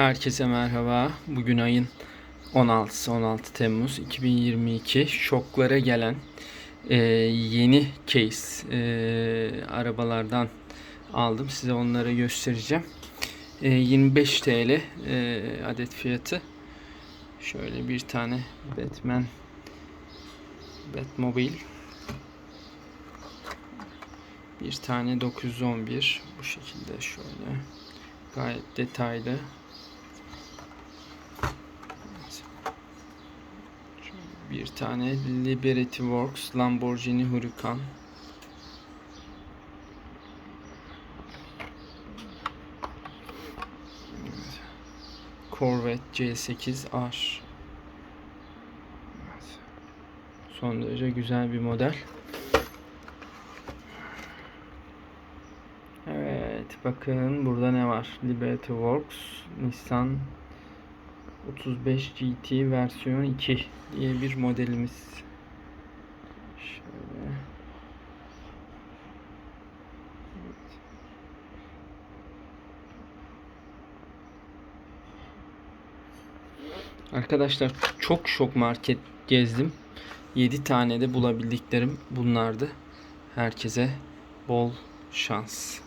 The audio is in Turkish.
Herkese merhaba. Bugün ayın 16'sı 16 Temmuz 2022. Şoklara gelen e, yeni case e, arabalardan aldım. Size onları göstereceğim. E, 25 TL e, adet fiyatı. Şöyle bir tane Batman Batmobile. Bir tane 911 bu şekilde şöyle gayet detaylı Bir tane Liberty Works Lamborghini Huracan. Corvette C8R. Son derece güzel bir model. Evet bakın burada ne var? Liberty Works Nissan 35 GT versiyon 2 diye bir modelimiz. Şöyle. Evet. Arkadaşlar çok şok market gezdim. 7 tane de bulabildiklerim bunlardı. Herkese bol şans.